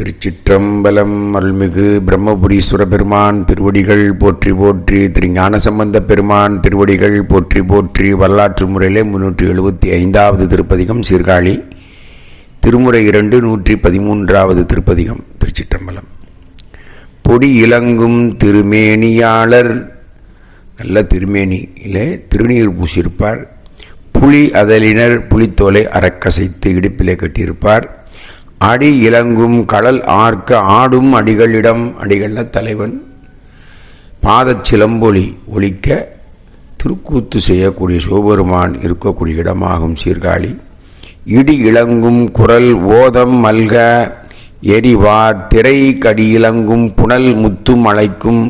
திருச்சிற்றம்பலம் அருள்மிகு பிரம்மபுரீஸ்வர பெருமான் திருவடிகள் போற்றி போற்றி திரு ஞானசம்பந்த பெருமான் திருவடிகள் போற்றி போற்றி வரலாற்று முறையிலே முன்னூற்றி எழுபத்தி ஐந்தாவது திருப்பதிகம் சீர்காழி. திருமுறை இரண்டு நூற்றி பதிமூன்றாவது திருப்பதிகம் திருச்சிற்றம்பலம். பொடி இலங்கும் திருமேனியாளர் நல்ல திருமேனியிலே திருநீர் பூசியிருப்பார். புலி அதலினர் புலித்தோலை அறக்கசைத்து இடுப்பிலே கட்டியிருப்பார். அடி இலங்கும் கடல் ஆர்க்க ஆடும் அடிகளிடம் அடிகள தலைவன் பாதச் சிலம்பொலி ஒழிக்க திருக்கூத்து செய்யக்கூடிய சிவபெருமான் இருக்கக்கூடிய இடமாகும் சீர்காழி. இடி இளங்கும் குரல் ஓதம் மல்க எரிவார் திரை கடி இளங்கும் புனல் முத்தும் அழைக்கும்.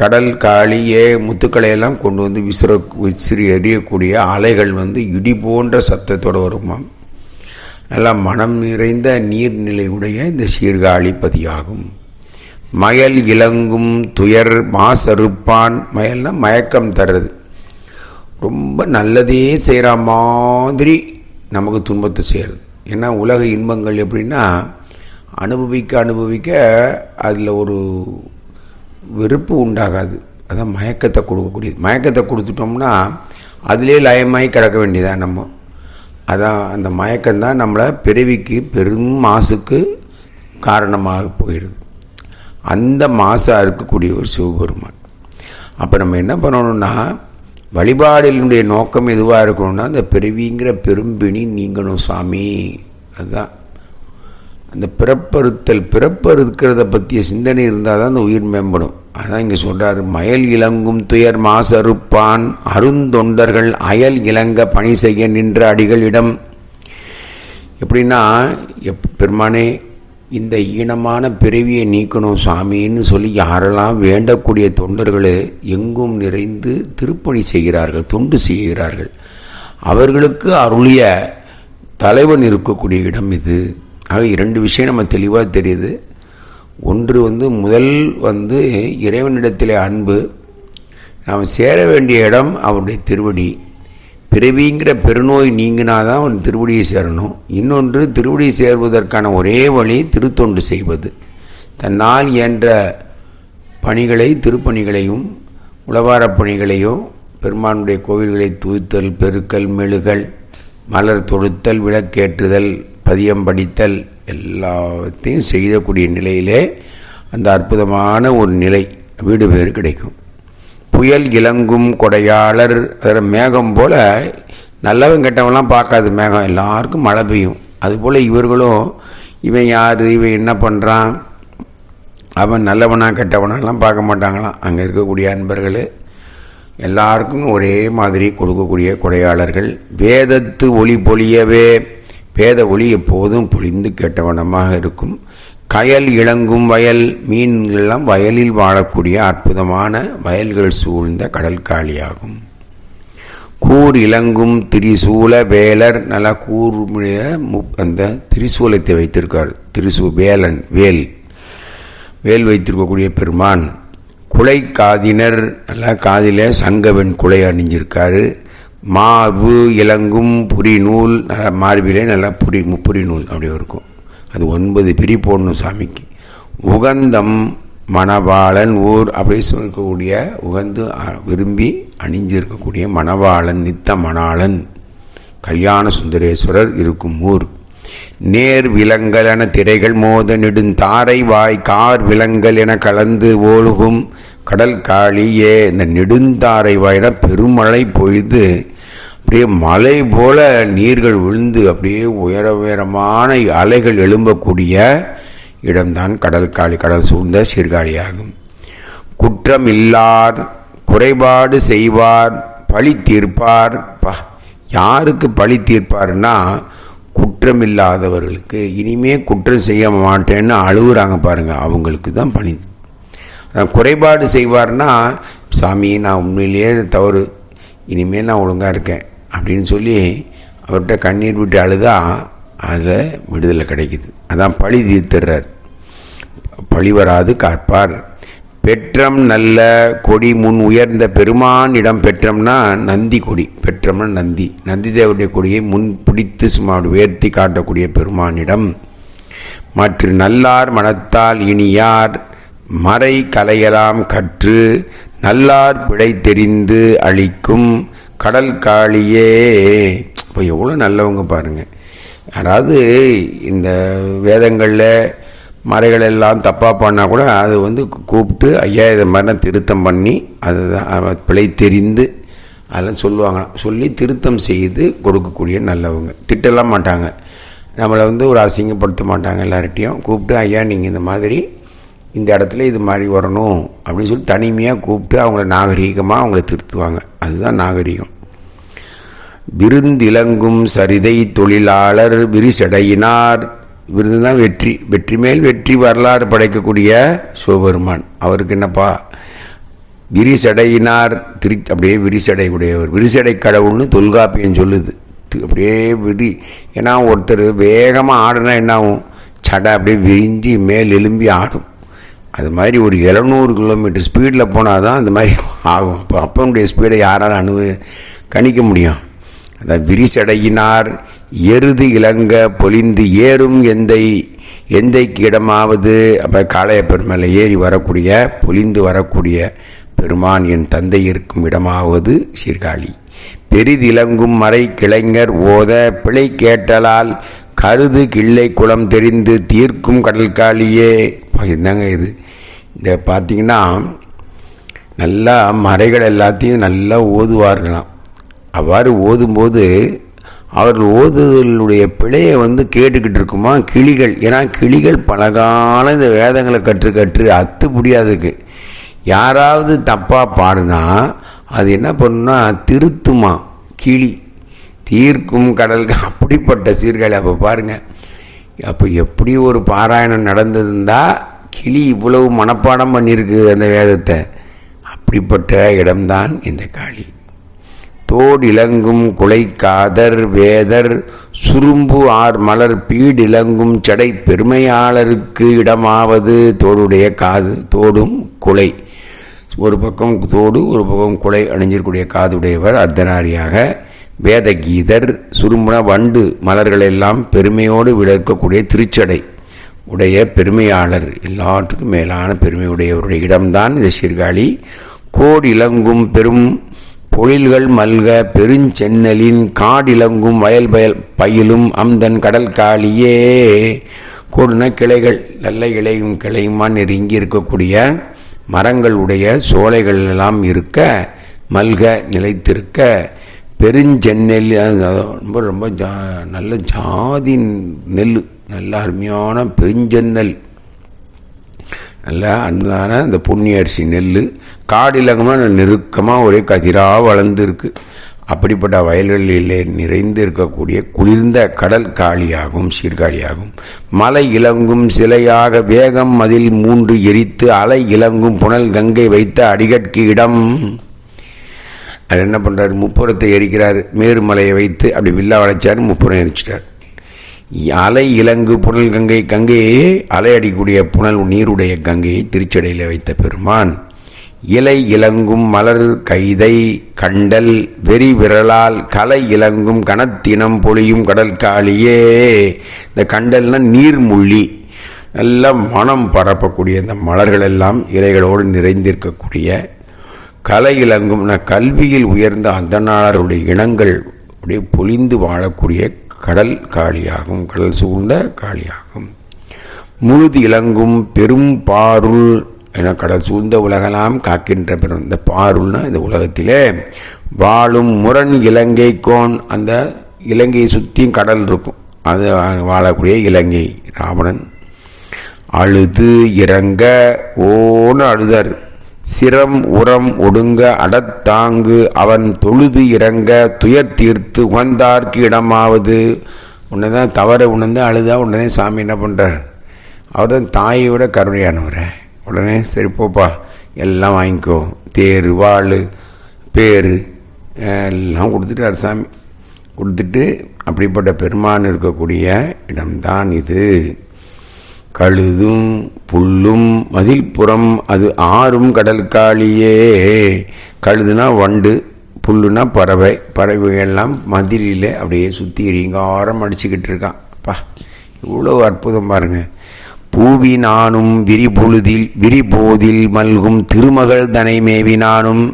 கடல் காளியே முத்துக்களையெல்லாம் கொண்டு வந்து விசிற விசிறி எறியக்கூடிய அலைகள் வந்து இடி போன்ற சத்தத்தோடு வருமாம். நல்லா மனம் நிறைந்த நீர்நிலை உடைய இந்த சீர்காழி பதியாகும். மயல் இலங்கும் துயர் மாசறுப்பான். மயல்னா மயக்கம் தர்றது. ரொம்ப நல்லதே செய்கிற மாதிரி நமக்கு துன்பத்தை செய்கிறது ஏன்னா உலக இன்பங்கள் எப்படின்னா அனுபவிக்க அனுபவிக்க அதில் ஒரு வெறுப்பு உண்டாகாது. அதான் மயக்கத்தை கொடுக்கக்கூடியது. மயக்கத்தை கொடுத்துட்டோம்னா அதிலே லயமாகி கிடக்க வேண்டியதான் நம்ம? அதான் அந்த மயக்கம்தான் நம்மளை பிறவிக்கு பெரும் மாசுக்கு காரணமாக போயிடுது. அந்த மாசாக இருக்கக்கூடிய ஒரு சிவபெருமான். அப்போ நம்ம என்ன பண்ணணும்னா வழிபாடினுடைய நோக்கம் எதுவாக இருக்கணும்னா அந்த பிறவிங்கிற பெரும்பிணி நீங்கணும் சாமி. அதுதான். அந்த பிறப்பறுத்தல் பிறப்பறுக்கிறத பற்றிய சிந்தனை இருந்தால் தான் அந்த உயிர் மேம்படும். அதான் இங்கே சொல்கிறார் மயல் இலங்கும் துயர் மாசறுப்பான் அருந்தொண்டர்கள் அயல் இலங்க பணி செய்ய நின்ற அடிகளிடம் எப்படின்னா எப் பெருமானே இந்த ஈனமான பிறவியை நீக்கணும் சாமின்னு சொல்லி யாரெல்லாம் வேண்டக்கூடிய தொண்டர்கள் எங்கும் நிறைந்து திருப்பணி செய்கிறார்கள் தொண்டு செய்கிறார்கள். அவர்களுக்கு அருளிய தலைவன் இருக்கக்கூடிய இடம் இது. ஆக இரண்டு விஷயம் நம்ம தெளிவாக தெரியுது. ஒன்று வந்து முதல் வந்து இறைவனிடத்தில் அன்பு. நாம் சேர வேண்டிய இடம் அவருடைய திருவடி. பிறவிங்கிற பெருநோய் நீங்கினாதான் அவன் திருவடியை சேரணும். இன்னொன்று திருவடி சேர்வதற்கான ஒரே வழி திருத்தொண்டு செய்வது. தன்னால் என்ற பணிகளை திருப்பணிகளையும் உளவாரப் பணிகளையும் பெருமானுடைய கோவில்களை தூய்த்தல் பெருக்கல் மெழுகல் மலர் தொடுத்தல் விளக்கேற்றுதல் பதியம் படித்தல் எல்லாத்தையும் செய்யக்கூடிய நிலையிலே அந்த அற்புதமான ஒரு நிலை வீடு பேர் கிடைக்கும். புயல் இலங்கும் கொடையாளர் அதில் மேகம் போல் நல்லவன் கெட்டவெல்லாம் பார்க்காது மேகம் எல்லாருக்கும் மழை பெய்யும். அதுபோல் இவர்களும் இவன் யார் இவன் என்ன பண்ணுறான் அவன் நல்லவனா கெட்டவனாலாம் பார்க்க மாட்டாங்களாம். அங்கே இருக்கக்கூடிய அன்பர்கள் எல்லாருக்கும் ஒரே மாதிரி கொடுக்கக்கூடிய கொடையாளர்கள். வேதத்து ஒளி பொழியவே பேத ஒளி எப்போதும் பொழிந்து கேட்டவனமாக இருக்கும். கயல் இளங்கும் வயல் மீன்கள்லாம் வயலில் வாழக்கூடிய அற்புதமான வயல்கள் சூழ்ந்த கடல்காளியாகும் கூர் இளங்கும் திரிசூல வேலர் நல்லா கூர்முடைய அந்த திரிசூலத்தை வைத்திருக்கார். திரிசூ வேலன் வேல். வேல் வைத்திருக்கக்கூடிய பெருமான். குலை காதினர் நல்லா காதில சங்கவன் குலை அணிஞ்சிருக்காரு. மாவு இலங்கும் புரி நூல் மார்பிலே நல்லா புரி முப்புரி நூல் அப்படி இருக்கும். அது ஒன்பது பிரி போடணும் சாமிக்கு. உகந்தம் மணவாளன் ஊர் அப்படி சொல்லக்கூடிய உகந்து விரும்பி அணிஞ்சிருக்கக்கூடிய மணவாளன் நித்த மணாளன். கல்யாண சுந்தரேஸ்வரர் இருக்கும் ஊர். நேர் விலங்கல் என திரைகள் மோத நெடுந்தாரை வாய் கார் விலங்கல் என கலந்து ஓழுகும் கடல் காளியே. இந்த நெடுந்தாரை வாயின பெருமழை பொழுது அப்படியே மலை போல நீர்கள் விழுந்து அப்படியே உயர உயரமான அலைகள் எழும்பக்கூடிய இடம்தான் கடல் காளி கடல் சூழ்ந்த சீர்காழியாகும். குற்றம் இல்லார் குறைபாடு செய்வார் பழி தீர்ப்பார். யாருக்கு பழி தீர்ப்பார்னா குற்றம் இல்லாதவர்களுக்கு இனிமே குற்றம் செய்ய மாட்டேன்னு அழுகுறாங்க பாருங்க அவங்களுக்கு தான் பணி. குறைபாடு செய்வார்னா சாமி நான் உண்மையிலேயே தவறு. இனிமேல் நான் ஒழுங்காக இருக்கேன். அப்படின்னு சொல்லி அவர்கிட்ட கண்ணீர் விட்டு அழுதா அதில் விடுதலை கிடைக்குது. அதான் பழி தீர்த்துறார். பழி வராது காப்பார். பெற்றம் நல்ல கொடி முன் உயர்ந்த பெருமானிடம் பெற்றம்னா நந்தி கொடி. பெற்றம்னா நந்தி. நந்தி தேவருடைய கொடியை முன் பிடித்து சும்மா உயர்த்தி காட்டக்கூடிய பெருமானிடம் மற்ற நல்லார் மனத்தால் இனியார் மறை கலையலாம் கற்று நல்லார் பிழை தெரிந்து அளிக்கும் கடல் காளியே. இப்போ எவ்வளோ நல்லவங்க பாருங்கள் அதாவது இந்த வேதங்களில் மறைகள் எல்லாம் தப்பாக பண்ணால் கூட அது வந்து கூப்பிட்டு ஐயா இதை மாதிரிலாம் திருத்தம் பண்ணி அதுதான் பிழை தெரிந்து அதெல்லாம் சொல்லுவாங்க. சொல்லி திருத்தம் செய்து கொடுக்கக்கூடிய நல்லவங்க. திட்டலாம் மாட்டாங்க. நம்மளை வந்து ஒரு அசிங்கப்படுத்த மாட்டாங்க எல்லார்ட்டையும் கூப்பிட்டு ஐயா நீங்கள் இந்த மாதிரி இந்த இடத்துல இது மாதிரி வரணும். அப்படின்னு சொல்லி தனிமையாக கூப்பிட்டு அவங்கள நாகரீகமாக அவங்கள திருத்துவாங்க. அதுதான் நாகரீகம். விருந்திலங்கும் சரிதை தொழிலாளர் விரிசடையினார். விருது தான் வெற்றி. வெற்றி மேல் வெற்றி வரலாறு படைக்கக்கூடிய சிவபெருமான். அவருக்கு என்னப்பா? விரிசடையினார். திரு அப்படியே விரிசடை உடையவர் விரிசடை கடவுள்னு தொல்காப்பியம் சொல்லுது. அப்படியே விரி ஏன்னா ஒருத்தர் வேகமாக ஆடுனா என்ன ஆகும் சடை அப்படியே விரிஞ்சி மேல் எலும்பி ஆடும். அது மாதிரி ஒரு எழுநூறு கிலோமீட்டர் ஸ்பீடில் போனால் தான் அந்த மாதிரி ஆகும். அப்போ அப்பனுடைய ஸ்பீடை யாரால் அணு கணிக்க முடியும்? விரிசடையினார் எருது இளங்க பொலிந்து ஏறும் எந்தை எந்தைக்கு இடமாவது அப்போ காளைய பெருமலை ஏறி வரக்கூடிய பொலிந்து வரக்கூடிய பெருமான் என் தந்தை இருக்கும் இடமாவது சீர்காழி. பெரிதிலங்கும் மறை கிளைஞர் ஓத பிழை கேட்டலால் கருது கிள்ளை குளம் தெரிந்து தீர்க்கும் கடல்காளியே என்னங்க இது? இந்த பார்த்தீங்கன்னா நல்லா மறைகள் எல்லாத்தையும் நல்லா ஓதுவார்களாம். அவ்வாறு ஓதும்போது அவர்கள் ஓதுதலுடைய பிழையை வந்து கேட்டுக்கிட்டு இருக்குமா? கிளிகள். ஏன்னா கிளிகள் பலகால இந்த வேதங்களை கற்று கற்று அத்து முடியாதுக்கு யாராவது தப்பாக பாடுனா அது என்ன பண்ணுன்னா திருத்துமா கிளி. தீர்க்கும் கடலுக்கு அப்படிப்பட்ட சீர்காழி அப்போ பாருங்கள் அப்போ எப்படி ஒரு பாராயணம் நடந்ததுந்தா கிளி இவ்வளவு மனப்பாடம் பண்ணியிருக்கு அந்த வேதத்தை? அப்படிப்பட்ட இடம்தான் இந்த காளி. தோடிலங்கும் குலைக்காதர் வேதர் சுரும்பு ஆர் மலர் பீடிலங்கும் சடை பெருமையாளருக்கு இடமாவது தோடுடைய காது தோடும் குலை. ஒரு பக்கம் தோடு ஒரு பக்கம் குலை அணிஞ்சிருக்கூடிய காதுடையவர் அர்த்தநாரியாக. வேதகீதர் சுரும்புன வண்டு மலர்களெல்லாம் பெருமையோடு விளக்கக்கூடிய திருச்சடை. உடைய பெருமையாளர் எல்லாற்றுக்கும் மேலான பெருமையுடையவருடைய இடம்தான் இந்த சீர்காழி. கோடிலங்கும் பெரும் பொழில்கள் மல்க பெருஞ்சென்னலின் காடிலங்கும் வயல் பயல் பயிலும் அம்தன் கடல் காளியே. கூடுன கிளைகள் நல்ல இலையும் கிளையுமா நெருங்கி இருக்கக்கூடிய மரங்கள் உடைய சோலைகள் எல்லாம் இருக்க மல்க நிலைத்திருக்க பெருஞ்சென்னெல் ரொம்ப ரொம்ப ஜா நல்ல ஜாதி நெல் நல்ல அருமையான பெருஞ்சென்னல். நல்லா அன்பான இந்த புண்ணிய அரிசி நெல் காடிலங்கமாக நெருக்கமாக ஒரே கதிராக வளர்ந்துருக்கு. அப்படிப்பட்ட வயல்களிலே நிறைந்து இருக்கக்கூடிய குளிர்ந்த கடல் காளியாகும் சீர்காழியாகும் மலை இலங்கும் சிலையாக வேகம் அதில் மூன்று எரித்து அலை இலங்கும் புனல் கங்கை வைத்த அடிகட்கு இடம். அது என்ன பண்ணுறாரு முப்புறத்தை எரிக்கிறார். மேருமலையை வைத்து அப்படி வில்லா வளைச்சார் முப்புறம் எரிச்சிட்டார். அலை இலங்கு புனல் கங்கை கங்கையே அலையடிக்கூடிய புனல் நீருடைய கங்கையை திருச்சடையில் வைத்த பெருமான். இலை இலங்கும் மலர் கைதை கண்டல் வெறி விரலால் கலை இலங்கும் கனத்தினம் பொழியும் கடல் காளியே. இந்த கண்டல்னா நீர்மொழி. எல்லாம் மனம் பரப்பக்கூடிய இந்த மலர்கள் எல்லாம் இலைகளோடு நிறைந்திருக்கக்கூடிய கலை இலங்கும் கல்வியில் உயர்ந்த அந்தனாளருடைய இனங்கள் அப்படியே பொழிந்து வாழக்கூடிய கடல் காளியாகும் கடல் சூழ்ந்த காளியாகும். முழுது இலங்கும் பெரும் பாருள் என கடல் சூழ்ந்த உலகெல்லாம் காக்கின்ற பெரும். இந்த பாருள்னா இந்த உலகத்திலே வாழும் முரண் இலங்கை கோன் அந்த இலங்கையை சுற்றியும் கடல் இருக்கும். அது வாழக்கூடிய இலங்கை ராவணன். அழுது இறங்க ஓன்னு அழுதார். சிரம் உரம் ஒடுங்க அடத்தாங்கு அவன் தொழுது இறங்க துயர் தீர்த்து உகந்தார்க்கு இடமாவது. உன்னை தான் தவறை உணர்ந்து அழுதா உடனே சாமி என்ன பண்ணுறார் அவர் தான் தாயை விட கருணையானவரை. உடனே சரி போப்பா எல்லாம் வாங்கிக்கோ. தேர் வாழ் பேர் எல்லாம் கொடுத்துட்டார் சாமி. கொடுத்துட்டு அப்படிப்பட்ட பெருமான் இருக்கக்கூடிய இடம்தான் இது. கழுதும் புல்லும் மதில்புறம் அது ஆறும் கடற்காலியே கழுதுனா வண்டு புல்லுனா பறவை பறவைகள்லாம் மதிலில் அப்படியே சுற்றி ரீங்காரம் அடிச்சுக்கிட்டு இருக்கான். பா இவ்வளோ அற்புதம் பாருங்க. பூவி நானும் விரிபொழுதில் விரிபோதில் மல்கும் திருமகள் தனை மேவி நானும்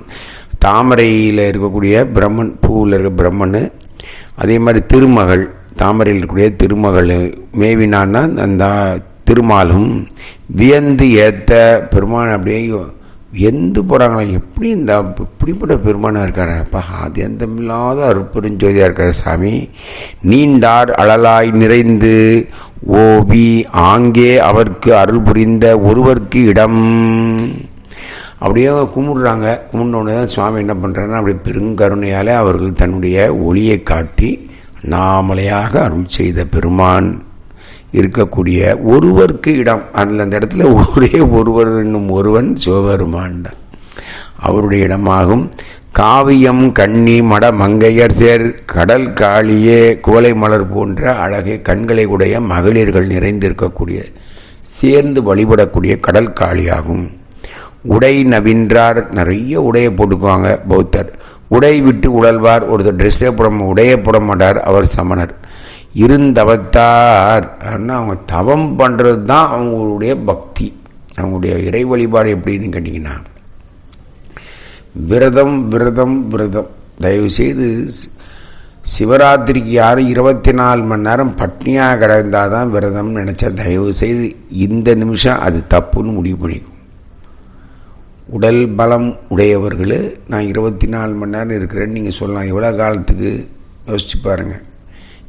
தாமரையில் இருக்கக்கூடிய பிரம்மன் பூவில் இருக்க பிரம்மன் அதே மாதிரி திருமகள் தாமரையில் இருக்கக்கூடிய திருமகள் மேவினான்னா அந்த திருமாலும் வியந்து ஏத்த பெருமான் அப்படியே வியந்து போகிறாங்களா எப்படி இந்த இப்படிப்பட்ட பெருமானாக இருக்காரு? அப்பா அது எந்தமில்லாத இல்லாத இருக்கார் இருக்காரு சாமி. நீண்டார் அழலாய் நிறைந்து ஓவி ஆங்கே அவருக்கு அருள் புரிந்த ஒருவருக்கு இடம். அப்படியே கும்பிடுறாங்க. கும்பிடோடனே தான் சுவாமி என்ன பண்ணுறாருன்னா அப்படியே பெருங்கருணையாலே அவர்கள் தன்னுடைய ஒளியை காட்டி நாமலையாக அருள் செய்த பெருமான். இருக்கக்கூடிய ஒருவருக்கு இடம். அதில் அந்த இடத்துல ஒரே ஒருவர் என்னும் ஒருவன் சிவபெருமான் தான். அவருடைய இடமாகும் காவியம் கன்னி மட மங்கையர் சேர் கடல் காளியே குவளை மலர் போன்ற அழகை கண்களை உடைய மகளிர்கள் நிறைந்திருக்கக்கூடிய சேர்ந்து வழிபடக்கூடிய கடல் காளியாகும். உடை நவின்றார் நிறைய உடையை போட்டுக்குவாங்க பௌத்தர். உடை விட்டு உழல்வார் ஒருத்தர் ட்ரெஸ்ஸே போட உடையே போட மாட்டார் அவர் சமணர். இருந்தவத்தார். அவங்க தவம் பண்ணுறது தான் அவங்களுடைய பக்தி. அவங்களுடைய இறை வழிபாடு எப்படின்னு கேட்டிங்கன்னா விரதம் விரதம் விரதம். தயவுசெய்து சிவராத்திரிக்கு யாரும் இருபத்தி நாலு மணி நேரம் பட்னியாக கிடந்தால் தான் விரதம்னு நினச்சா தயவு செய்து இந்த நிமிஷம் அது தப்புன்னு முடிவு பண்ணிக்கும் உடல் பலம் உடையவர்கள் நான் இருபத்தி நாலு மணி நேரம் இருக்கிறேன்னு நீங்கள் சொல்லலாம். எவ்வளோ காலத்துக்கு? யோசிச்சு பாருங்கள்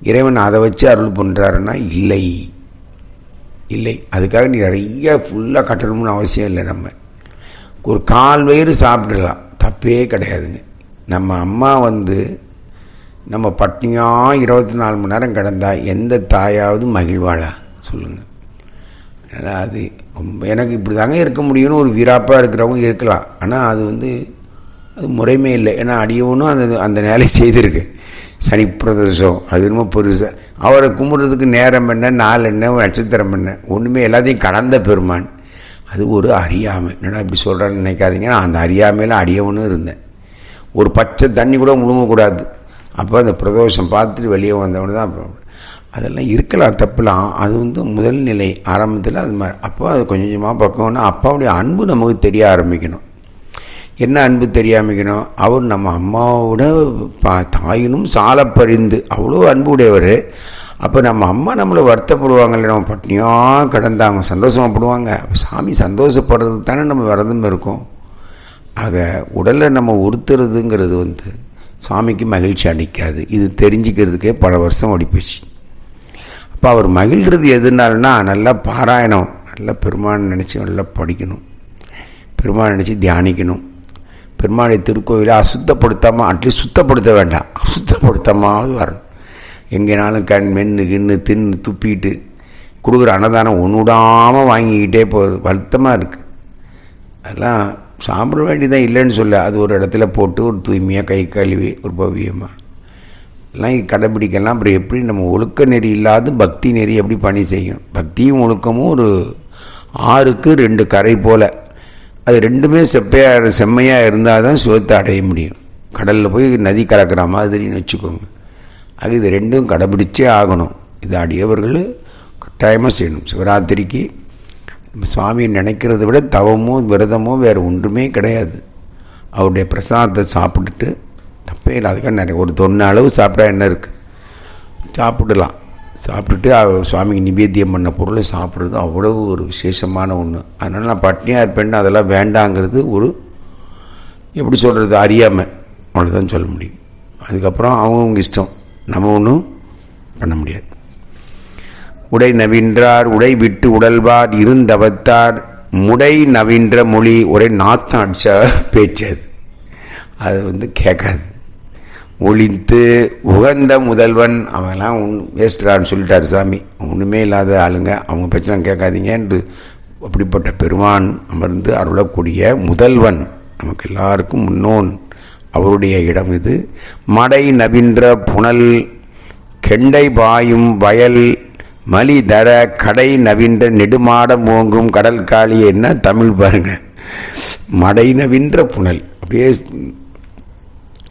இறைவன் அதை வச்சு அருள் பண்ணுறாருன்னா இல்லை. இல்லை. அதுக்காக நிறைய ஃபுல்லாக கட்டணும்னு அவசியம் இல்லை நம்ம. ஒரு கால் வயிறு சாப்பிடலாம். தப்பே கிடையாதுங்க. நம்ம அம்மா வந்து நம்ம பட்னியாக இருபத்தி நாலு மணி நேரம் கிடந்தா எந்த தாயாவது மகிழ்வாளா? சொல்லுங்கள் அது ரொம்ப எனக்கு இப்படி தாங்க இருக்க முடியும்னு ஒரு வீராப்பாக இருக்கிறவங்க இருக்கலாம். ஆனால் அது வந்து அது முறைமே இல்லை. ஏன்னா அடியவனும் அந்த அந்த வேலையை செய்திருக்கு. சனி பிரதோஷம் அது என்னமோ பெருசாக அவரை கும்பிட்றதுக்கு நேரம் என்ன நாள் என்ன நட்சத்திரம் என்ன ஒன்றுமே எல்லாத்தையும் கடந்த பெருமான். அது ஒரு அறியாமை. என்னடா இப்படி சொல்கிறான்னு நினைக்காதீங்க. நான் அந்த அறியாமையில் அடியவனும் இருந்தேன். ஒரு பச்சை தண்ணி கூட முழுங்கக்கூடாது. அப்போ அந்த பிரதோஷம் பார்த்துட்டு வெளியே வந்தவனு தான் அதெல்லாம் இருக்கலாம் தப்புலாம் அது வந்து முதல் நிலை ஆரம்பத்தில் அது மாதிரி. அப்போ அது கொஞ்சம் கொஞ்சமாக பக்கம்னா அப்பாவுடைய அன்பு நமக்கு தெரிய ஆரம்பிக்கணும். என்ன அன்பு தெரியாமிக்கணும் அவர் நம்ம அம்மாவோட பா தாயினும் சாலப்பறிந்து அவ்வளோ அன்பு உடையவர் அப்போ நம்ம அம்மா நம்மளை வருத்தப்படுவாங்கல்ல நம்ம பட்னியாக கிடந்தாங்க சந்தோஷமாப்படுவாங்க. அப்போ சாமி சந்தோஷப்படுறது தானே நம்ம விரதம் இருக்கோம். ஆக உடலை நம்ம உறுத்துறதுங்கிறது வந்து சாமிக்கு மகிழ்ச்சி அளிக்காது. இது தெரிஞ்சுக்கிறதுக்கே பல வருஷம் ஓடிப்போச்சு. அப்போ அவர் மகிழ்கிறது எதுனால்னா நல்லா பாராயணம் நல்லா பெருமான் நினச்சி நல்லா படிக்கணும். பெருமான் நினச்சி தியானிக்கணும். பெருமாளை திருக்கோயிலை அசுத்தப்படுத்தாமல் அட்லீஸ்ட் சுத்தப்படுத்த வேண்டாம். அசுத்தப்படுத்தாமாவது வரணும். எங்கேனாலும் கண் மென்று கிண்ணு தின்னு துப்பிட்டு கொடுக்குற அன்னதானம் ஒன்றுடாமல் வாங்கிக்கிட்டே போகுது வருத்தமாக இருக்குது அதெல்லாம் சாப்பிட வேண்டியதான் இல்லைன்னு சொல்ல. அது ஒரு இடத்துல போட்டு ஒரு தூய்மையாக கை கழுவி ஒரு பவியமாக எல்லாம் கடைப்பிடிக்கலாம். அப்புறம் எப்படி நம்ம ஒழுக்க நெறி இல்லாத பக்தி நெறி எப்படி பணி செய்யும்? பக்தியும் ஒழுக்கமும் ஒரு ஆறுக்கு ரெண்டு கரை போல். அது ரெண்டுமே செப்பையாக செம்மையாக இருந்தால் தான் சுகத்தை அடைய முடியும். கடலில் போய் நதி கலக்கிற மாதிரின்னு வச்சுக்கோங்க. அது இது ரெண்டும் கடைபிடிச்சே ஆகணும். இது அடியவர்கள் கட்டாயமாக செய்யணும். சிவராத்திரிக்கு நம்ம சுவாமியை நினைக்கிறத விட தவமோ விரதமோ வேறு ஒன்றுமே கிடையாது. அவருடைய பிரசாதத்தை சாப்பிட்டுட்டு தப்பே இல்லை அதுக்காக நிறைய ஒரு தொண்ணு அளவு சாப்பிட்டா என்ன இருக்குது சாப்பிடலாம் சாப்பிட்டுட்டு அவர் சுவாமிக்கு நிவேத்தியம் பண்ண பொருளை சாப்பிட்றது அவ்வளவு ஒரு விசேஷமான ஒன்று அதனால் நான் பட்னியாக இருப்பேன்னு அதெல்லாம் வேண்டாங்கிறது ஒரு எப்படி சொல்கிறது அறியாமல் அவ்வளோதான் சொல்ல முடியும். அதுக்கப்புறம் அவங்கவுங்க இஷ்டம். நம்ம ஒன்றும் பண்ண முடியாது. உடை நவின்றார் உடை விட்டு உடல்வார் இருந்தவத்தார். முடை நவீன்ற மொழி ஒரே நாத்தம் அடித்த பேச்சு அது. அது வந்து கேட்காது. ஒழித்து உகந்த முதல்வன் அவன்லாம் உன் சொல்லிட்டார் சாமி. ஒன்றுமே இல்லாத ஆளுங்க. அவங்க பிரச்சனை கேட்காதீங்க என்று அப்படிப்பட்ட பெருமான் அமர்ந்து அருளக்கூடிய முதல்வன் நமக்கு எல்லாருக்கும் முன்னோன். அவருடைய இடம் இது. மடை நவின்ற புனல் கெண்டை பாயும் வயல் மலி தர கடை நவின்ற நெடுமாடம் ஓங்கும் கடல் காளி என்ன தமிழ் பாருங்க. மடை நவின்ற புனல். அப்படியே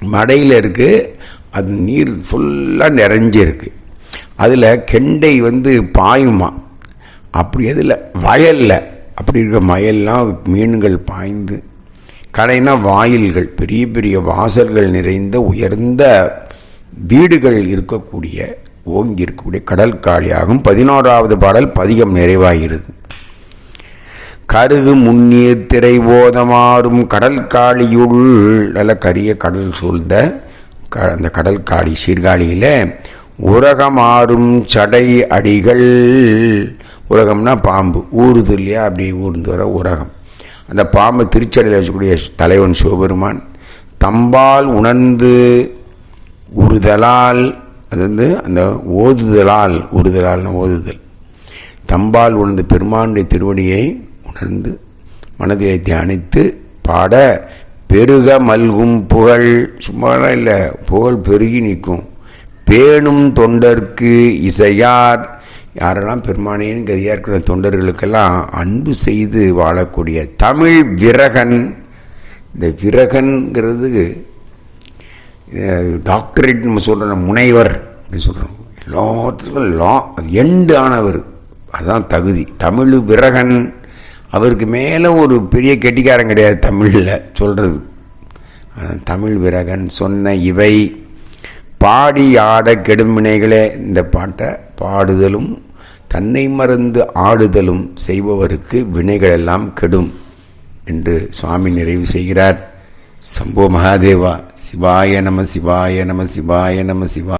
மடையில் இருக்குது அது நீர் ஃபுல்லாக நிறைஞ்சிருக்கு. அதில் கெண்டை வந்து பாயுமா? அப்படி எதில் வயலில். அப்படி இருக்க மயல்லாம் மீன்கள் பாய்ந்து கடைனா வாயில்கள் பெரிய பெரிய வாசல்கள் நிறைந்த உயர்ந்த வீடுகள் இருக்கக்கூடிய ஓங்கி இருக்கக்கூடிய கடல் காளியாகும் பதினோராவது பாடல் பதிகம் நிறைவாகிறது. கருகு முன்னீர் திரை ஓதமாறும் கடல் காளியுள் நல்ல கரிய கடல் சூழ்ந்த க- அந்த கடல் காளி சீர்காழியில உரகமாறும் சடை அடிகள். உலகம்னா பாம்பு. ஊறுது இல்லையா? அப்படி ஊர்ந்து வர உரகம். அந்த பாம்பு திருச்சடையில் வச்சக்கூடிய தலைவன் சிவபெருமான் தம்பால் உணர்ந்து உறுதலால் அது வந்து அந்த ஓதுதலால் உறுதலால்னு ஓதுதல். தம்பால் உணர்ந்து பெருமானுடைய திருவடியை உணர்ந்து மனதிலே தியானித்து பாட பெருக மல்கும் புகழ். சும்மாலாம் இல்லை புகழ் பெருகி நிற்கும். பேணும் தொண்டர்க்கு இசையார். யாரெல்லாம் பெருமானையின் கதியாக இருக்கிற தொண்டர்களுக்கெல்லாம் அன்பு செய்து வாழக்கூடிய தமிழ் விரகன். இந்த விரகன்கிறது டாக்டரேட் நம்ம சொல்கிறோம் முனைவர் அப்படின்னு சொல்கிறோம் எல்லாத்துக்கும் லா எண்டு ஆனவர். அதுதான் தகுதி. தமிழ் விரகன். அவருக்கு மேலே ஒரு பெரிய கெட்டிக்காரன் கிடையாது தமிழில் சொல்கிறது தமிழ் விரகன் சொன்ன இவை. பாடி ஆட கெடும் வினைகளே இந்த பாட்டை பாடுதலும் தன்னை மறந்து ஆடுதலும் செய்பவருக்கு வினைகளெல்லாம் கெடும் என்று சுவாமி நிறைவு செய்கிறார். சம்போ மகாதேவா சிவாய நம சிவாய நம சிவாய நம சிவா